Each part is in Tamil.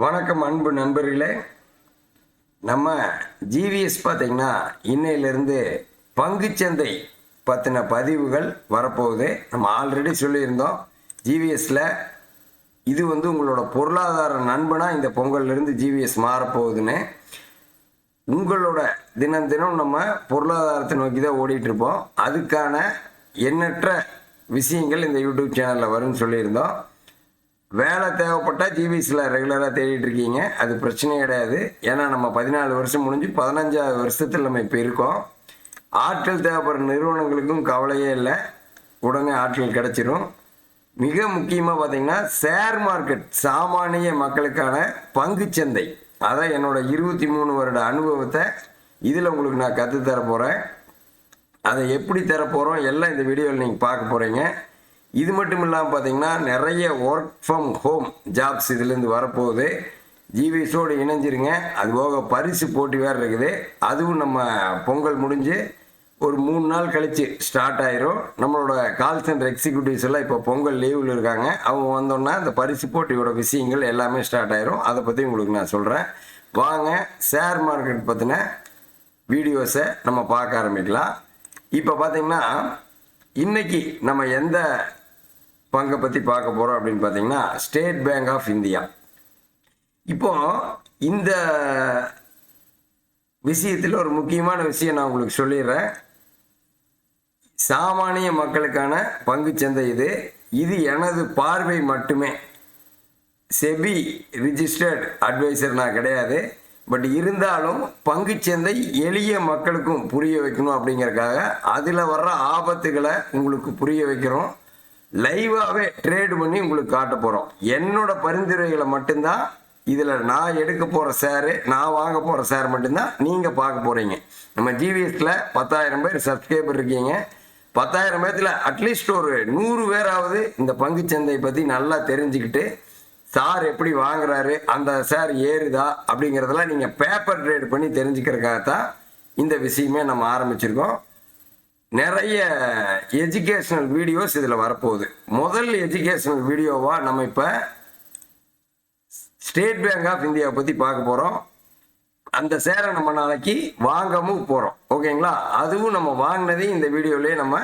வணக்கம் அன்பு நண்பர்களே. நம்ம ஜிவிஎஸ் பார்த்தீங்கன்னா இன்னையிலிருந்து பங்குச்சந்தை பற்றின பதிவுகள் வரப்போகுது. நம்ம ஆல்ரெடி சொல்லியிருந்தோம். ஜிவிஎஸ்ல இது வந்து உங்களோட பொருளாதார நண்பனாக இந்த பொங்கல்லேருந்து ஜிவிஎஸ் மாறப்போகுதுன்னு. உங்களோட தினம் தினம் நம்ம பொருளாதாரத்தை நோக்கி தான் ஓடிட்டுருப்போம். அதுக்கான எண்ணற்ற விஷயங்கள் இந்த யூடியூப் சேனலில் வரும்னு சொல்லியிருந்தோம். வேலை தேவைப்பட்டால் ஜிபிஎஸ்சில் ரெகுலராக தேடிட்டு இருக்கீங்க. அது பிரச்சனை கிடையாது. ஏன்னா நம்ம பதினாலு வருஷம் முடிஞ்சு பதினஞ்சாவது வருஷத்தில் நம்ம இப்போ இருக்கோம். ஆட்கள் தேவைப்படுற நிறுவனங்களுக்கும் கவலையே இல்லை. உடனே ஆட்கள் கிடச்சிரும். மிக முக்கியமாக பார்த்தீங்கன்னா ஷேர் மார்க்கெட் சாமானிய மக்களுக்கான பங்குச்சந்தை அதான் என்னோட இருபத்தி மூணு வருட அனுபவத்தை இதில் உங்களுக்கு நான் கற்றுத்தர போகிறேன் அதை எப்படி தர போகிறோம் எல்லாம் இந்த வீடியோவில் நீங்கள் பார்க்க போகிறீங்க இது மட்டும் இல்லாமல் பார்த்தீங்கன்னா நிறைய ஒர்க் ஃப்ரம் ஹோம் ஜாப்ஸ் இதுலேருந்து வரப்போகுது. ஜிவிஎஸோடு இணைஞ்சிருங்க. அது போக பரிசு போட்டி வேறு இருக்குது. அதுவும் நம்ம பொங்கல் முடிஞ்சு ஒரு மூணு நாள் கழித்து ஸ்டார்ட் ஆயிரும். நம்மளோட கால் சென்டர் எக்ஸிக்யூட்டிவ்ஸ் எல்லாம் இப்போ பொங்கல் லீவில் இருக்காங்க. அவங்க வந்தோன்னா இந்த பரிசு போட்டியோட விஷயங்கள் எல்லாமே ஸ்டார்ட் ஆயிரும். அதை பற்றி உங்களுக்கு நான் சொல்கிறேன் வாங்க ஷேர் மார்க்கெட் பற்றின வீடியோஸை நம்ம பார்க்க ஆரம்பிக்கலாம். இப்போ பார்த்திங்கன்னா இன்றைக்கி நம்ம எந்த பங்கை பற்றி பார்க்க போகிறோம் அப்படின்னு பார்த்தீங்கன்னா ஸ்டேட் பேங்க் ஆஃப் இந்தியா இப்போ இந்த விஷயத்தில் ஒரு முக்கியமான விஷயம் நான் உங்களுக்கு சொல்லிடுறேன். சாமானிய மக்களுக்கான பங்குச்சந்தை இது. இது எனது பார்வை மட்டுமே. செபி ரிஜிஸ்டர்ட் அட்வைசர் நான் கிடையாது. பட் இருந்தாலும் பங்குச்சந்தை எளிய மக்களுக்கும் புரிய வைக்கணும் அப்படிங்கிறக்காக அதில் வர்ற ஆபத்துகளை உங்களுக்கு புரிய வைக்கிறோம். லைவாகவே ட்ரேடு பண்ணி உங்களுக்கு காட்ட போகிறோம் என்னோட பரிந்துரைகளை மட்டும்தான் இதில் நான் எடுக்க போகிற ஷேரு நான் வாங்க போகிற ஷேர் மட்டும்தான் நீங்கள் பார்க்க போகிறீங்க நம்ம ஜிவிஎஸில் பத்தாயிரம் பேர் சப்ஸ்கிரைபர் இருக்கீங்க. பத்தாயிரம் பேர்த்தில் அட்லீஸ்ட் ஒரு நூறு பேராவது இந்த பங்குச்சந்தை பற்றி நல்லா தெரிஞ்சுக்கிட்டு சார் எப்படி வாங்குறாரு அந்த சார் ஏறுதா அப்படிங்கிறதெல்லாம் நீங்கள் பேப்பர் ட்ரேட் பண்ணி தெரிஞ்சுக்கிறதுக்காகத்தான் இந்த விஷயமே நம்ம ஆரம்பிச்சிருக்கோம். நிறைய எஜுகேஷனல் வீடியோஸ் இதில் வரப்போகுது. முதல் எஜுகேஷனல் வீடியோவாக நம்ம இப்போ ஸ்டேட் பேங்க் ஆஃப் இந்தியாவை பற்றி பார்க்க போகிறோம் அந்த சேரை நம்ம நாளைக்கு வாங்கவும் போகிறோம் ஓகேங்களா அதுவும் நம்ம வாங்கினதையும் இந்த வீடியோலேயே நம்ம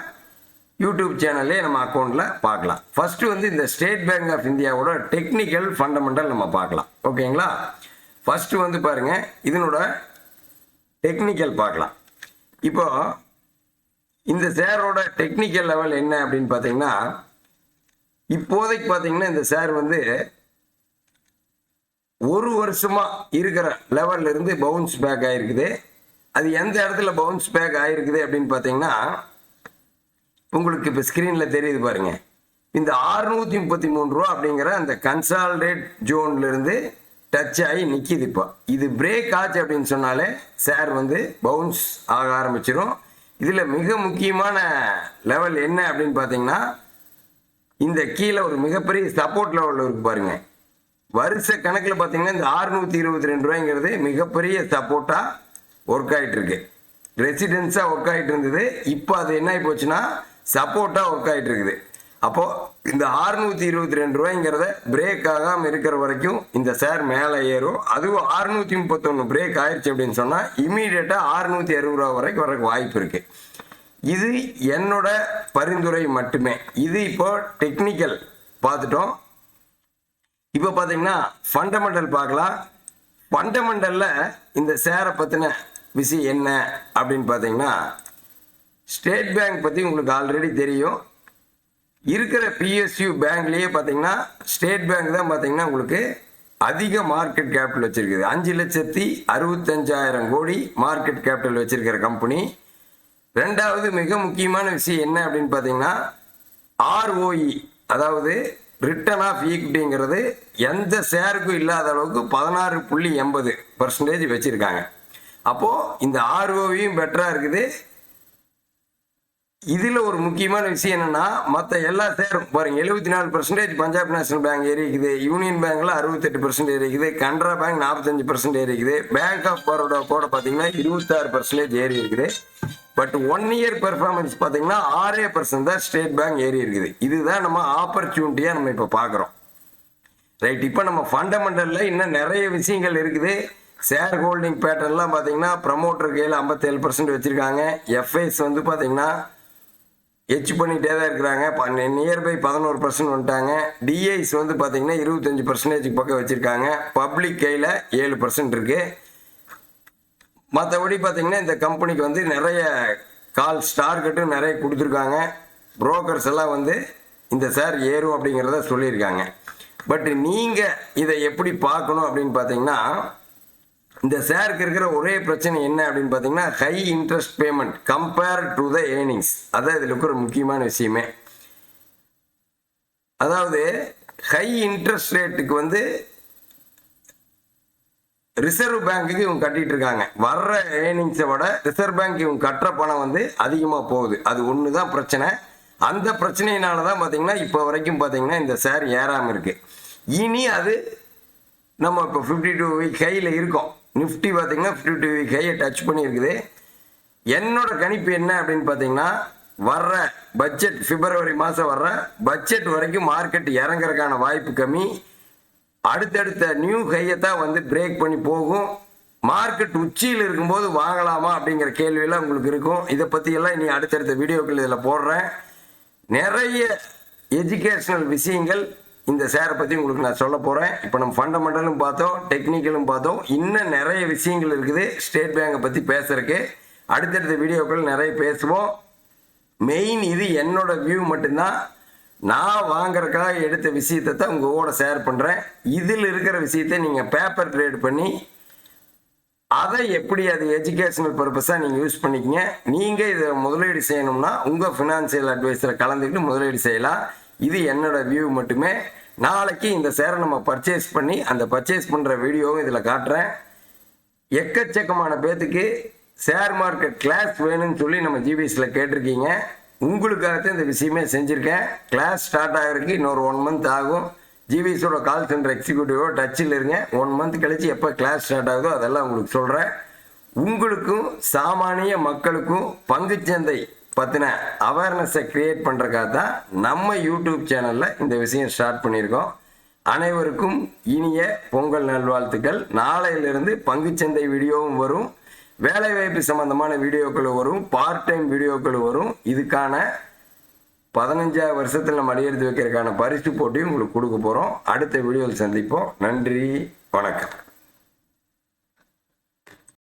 யூடியூப் சேனல்லே நம்ம அக்கௌண்ட்டில் பார்க்கலாம். ஃபஸ்ட்டு வந்து இந்த ஸ்டேட் பேங்க் ஆஃப் இந்தியாவோட டெக்னிக்கல் ஃபண்டமெண்டல் நம்ம பார்க்கலாம். ஓகேங்களா ஃபஸ்ட்டு வந்து பாருங்கள் இதனோட டெக்னிக்கல் பார்க்கலாம். இப்போது இந்த சேரோட டெக்னிக்கல் லெவல் என்ன அப்படின்னு பார்த்தீங்கன்னா இப்போதைக்கு பார்த்தீங்கன்னா இந்த சேர் வந்து ஒரு வருஷமா இருக்கிற லெவல்ல இருந்து பவுன்ஸ் பேக் ஆயிருக்குது. அது எந்த இடத்துல பவுன்ஸ் பேக் ஆயிருக்குது அப்படின்னு பார்த்தீங்கன்னா உங்களுக்கு இப்போ ஸ்க்ரீனில் தெரியுது பாருங்க. இந்த ஆறுநூற்றி முப்பத்தி மூணு ரூபா அப்படிங்கிற அந்த கன்சால்டேட் ஜோன்லேருந்து டச் ஆகி நிற்கிது இப்போ. இது பிரேக் ஆச்சு அப்படின்னு சொன்னாலே சேர் வந்து பவுன்ஸ் ஆக ஆரம்பிச்சிடும் இதில் மிக முக்கியமான லெவல் என்ன அப்படின்னு பார்த்தீங்கன்னா இந்த கீழே ஒரு மிகப்பெரிய சப்போர்ட் லெவலில் இருக்கு பாருங்க. வருஷ கணக்கில் பார்த்தீங்கன்னா இந்த அறுநூத்தி இருபத்தி ரெண்டு ரூபாய்ங்கிறது மிகப்பெரிய சப்போர்ட்டாக ஒர்க் ஆகிட்டு இருக்கு. ரெசிடென்ஸாக ஒர்க் ஆகிட்டு இருந்தது. இப்போ அது என்ன ஆகி போச்சுன்னா சப்போர்ட்டாக ஒர்க் ஆகிட்டு இருக்குது. அப்போது இந்த அறுநூத்தி இருபத்தி ரெண்டு ரூபாய்ங்கிறத பிரேக் ஆகாமல் இருக்கிற வரைக்கும் இந்த ஷேர் மேலே ஏறும். அதுவும் அறுநூத்தி முப்பத்தொன்று பிரேக் ஆயிடுச்சு அப்படின்னு சொன்னால் இமீடியட்டாக ஆறுநூற்றி அறுபது ரூபா வரைக்கும் வரக்கு வாய்ப்பு இருக்குது இது என்னோட பரிந்துரை மட்டுமே. இது இப்போ டெக்னிக்கல் பார்த்துட்டோம். இப்போ பார்த்தீங்கன்னா ஃபண்டமெண்டல் பார்க்கலாம். ஃபண்டமெண்டலில் இந்த சேரை பற்றின விஷயம் என்ன அப்படின்னு பார்த்தீங்கன்னா ஸ்டேட் பேங்க் பற்றி உங்களுக்கு ஆல்ரெடி தெரியும். இருக்கிற பிஎஸ்யூ பேங்க்லேயே பார்த்தீங்கன்னா ஸ்டேட் பேங்க் தான் பார்த்தீங்கன்னா உங்களுக்கு அதிக மார்க்கெட் கேபிட்டல் வச்சுருக்குது. அஞ்சு லட்சத்தி அறுபத்தஞ்சாயிரம் கோடி மார்க்கெட் கேபிட்டல் வச்சுருக்கிற கம்பெனி ரெண்டாவது மிக முக்கியமான விஷயம் என்ன அப்படின்னு பார்த்தீங்கன்னா ஆர்ஓஇ அதாவது ரிட்டர்ன் ஆஃப் ஈக்விட்டிங்கிறது எந்த ஷேருக்கும் இல்லாத அளவுக்கு பதினாறு புள்ளி எண்பது பர்சன்டேஜ் வச்சுருக்காங்க. அப்போது இந்த ஆர்ஓவியும் பெட்டராக இருக்குது. இதில் ஒரு முக்கியமான விஷயம் என்னென்னா மற்ற எல்லா சேரும் பாருங்கள் எழுபத்தி நாலு பர்சன்டேஜ் பஞ்சாப் நேஷனல் பேங்க் ஏறி இருக்குது யூனியன் பேங்க்கில் அறுபத்தெட்டு பர்சன்ட் ஏறி இருக்குது கனரா பேங்க் நாற்பத்தஞ்சு பர்சன்ட் ஏறி இருக்குது பேங்க் ஆஃப் பரோடா கூட பார்த்தீங்கன்னா இருபத்தாறு பர்சன்டேஜ் ஏறி இருக்குது பட் ஒன் இயர் பெர்ஃபார்மன்ஸ் பார்த்தீங்கன்னா ஆறே பர்சன்ட் தான் ஸ்டேட் பேங்க் ஏறி இருக்குது இதுதான் நம்ம ஆப்பர்ச்சுனிட்டியாக நம்ம இப்போ பார்க்குறோம் ரைட் இப்போ நம்ம ஃபண்டமெண்டலில் இன்னும் நிறைய விஷயங்கள் இருக்குது. ஷேர் ஹோல்டிங் பேட்டர்ன்லாம் பார்த்தீங்கன்னா ப்ரமோட்டர் கையில் ஐம்பத்தேழு பர்சன்ட் வச்சுருக்காங்க. எஃப்ஐஸ் வந்து பார்த்தீங்கன்னா எச் பண்ணிகிட்டே தான் இருக்கிறாங்க நியர்பை பதினோரு பர்சன்ட் வந்துட்டாங்க. டிஐஸ் வந்து பார்த்தீங்கன்னா இருபத்தஞ்சி பர்சன்டேஜுக்கு பக்கம் வச்சுருக்காங்க. பப்ளிக் கையில் ஏழு பர்சன்ட் இருக்குது மற்றபடி பார்த்தீங்கன்னா இந்த கம்பெனிக்கு வந்து நிறைய கால் டார்கெட்டும் நிறைய கொடுத்துருக்காங்க. புரோக்கர்ஸ் எல்லாம் வந்து இந்த சார் ஏறும் அப்படிங்கிறத சொல்லியிருக்காங்க. பட் நீங்கள் இதை எப்படி பார்க்கணும் அப்படின்னு பார்த்தீங்கன்னா இந்த ஷேருக்கு இருக்கிற ஒரே பிரச்சனை என்ன அப்படின்னு பார்த்தீங்கன்னா high interest payment compare to the earnings அதான் இதில் இருக்கிற முக்கியமான விஷயமே. அதாவது ஹை இன்ட்ரெஸ்ட் ரேட்டுக்கு வந்து ரிசர்வ் பேங்க்குக்கு இவங்க கட்டிட்டு இருக்காங்க. வர்ற ஏர்னிங்ஸை விட ரிசர்வ் பேங்க் இவங்க கட்டுற பணம் வந்து அதிகமாக போகுது. அது ஒன்று தான் பிரச்சனை. அந்த பிரச்சனையினால தான் பார்த்தீங்கன்னா இப்போ வரைக்கும் பார்த்தீங்கன்னா இந்த ஷேர் ஏறாமல் இருக்குது இனி அது நம்ம இப்போ ஃபிஃப்டி டூ வீக் கையில் இருக்கோம். நிஃப்டி பார்த்தீங்கன்னா ஃபிஃப்டி டூ கையை டச் பண்ணியிருக்குது. என்னோட கணிப்பு என்ன அப்படின்னு பார்த்தீங்கன்னா வர்ற பட்ஜெட் பிப்ரவரி மாதம் வர்ற பட்ஜெட் வரைக்கும் மார்க்கெட் இறங்குறதுக்கான வாய்ப்பு கம்மி. அடுத்தடுத்த நியூ ஹையை தான் வந்து பிரேக் பண்ணி போகும். மார்க்கெட் உச்சியில் இருக்கும்போது வாங்கலாமா அப்படிங்கிற கேள்வியெல்லாம் உங்களுக்கு இருக்கும். இதை பற்றியெல்லாம் இனி அடுத்தடுத்த வீடியோக்கள் இதில் போடுறேன். நிறைய எஜுகேஷனல் விஷயங்கள் இந்த ஷேரை பற்றி உங்களுக்கு நான் சொல்ல போகிறேன் இப்போ நம்ம ஃபண்டமெண்டலும் பார்த்தோம் டெக்னிக்கலும் பார்த்தோம். இன்னும் நிறைய விஷயங்கள் இருக்குது. ஸ்டேட் பேங்கை பற்றி பேசுகிறதுக்கு அடுத்தடுத்த வீடியோக்கள் நிறைய பேசுவோம். மெயின் இது என்னோட வியூ மட்டும்தான். நான் வாங்குறதுக்காக எடுத்த விஷயத்தை தான் உங்கள் கூட ஷேர் பண்ணுறேன் இதில் இருக்கிற விஷயத்தை நீங்கள் பேப்பர் ட்ரேட் பண்ணி அதை எப்படி அது எஜுகேஷனல் பர்பஸாக நீங்கள் யூஸ் பண்ணிக்கங்க. நீங்கள் இதை முதலீடு செய்யணும்னா உங்கள் ஃபினான்சியல் அட்வைஸரை கலந்துக்கிட்டு முதலீடு செய்யலாம். இது என்னோட வியூ மட்டுமே. நாளைக்கு இந்த சேரை நம்ம பர்ச்சேஸ் பண்ணி அந்த பர்ச்சேஸ் பண்ணுற வீடியோவும் இதில் காட்டுறேன். எக்கச்சக்கமான பேத்துக்கு ஷேர் மார்க்கெட் கிளாஸ் வேணும்னு சொல்லி நம்ம ஜிபிஎஸில் கேட்டிருக்கீங்க. உங்களுக்காகத்தான் இந்த விஷயமே செஞ்சுருக்கேன். கிளாஸ் ஸ்டார்ட் ஆகிறதுக்கு இன்னொரு ஒன் மந்த் ஆகும். ஜிபிஎஸோட கால் சென்டர் எக்ஸிக்யூட்டிவோ டச்சில் இருங்க. ஒன் மந்த் கழித்து எப்போ கிளாஸ் ஸ்டார்ட் ஆகுதோ அதெல்லாம் உங்களுக்கு சொல்கிறேன் உங்களுக்கும் சாமானிய மக்களுக்கும் பங்குச்சந்தை பற்றின அவேர்னஸை க்ரியேட் பண்ணுறக்காக தான் நம்ம யூடியூப் சேனலில் இந்த விஷயம் ஸ்டார்ட் பண்ணியிருக்கோம். அனைவருக்கும் இனிய பொங்கல் நல்வாழ்த்துக்கள். நாளையிலிருந்து பங்குச்சந்தை வீடியோவும் வரும். வேலைவாய்ப்பு சம்பந்தமான வீடியோக்கள் வரும். பார்ட் டைம் வீடியோக்கள் வரும். இதுக்கான பதினஞ்சா வருஷத்தில் நம்ம அடியெடுத்து வைக்கிறதுக்கான பரிசு போட்டியும் உங்களுக்கு கொடுக்க போகிறோம் அடுத்த வீடியோவில் சந்திப்போம். நன்றி. வணக்கம்.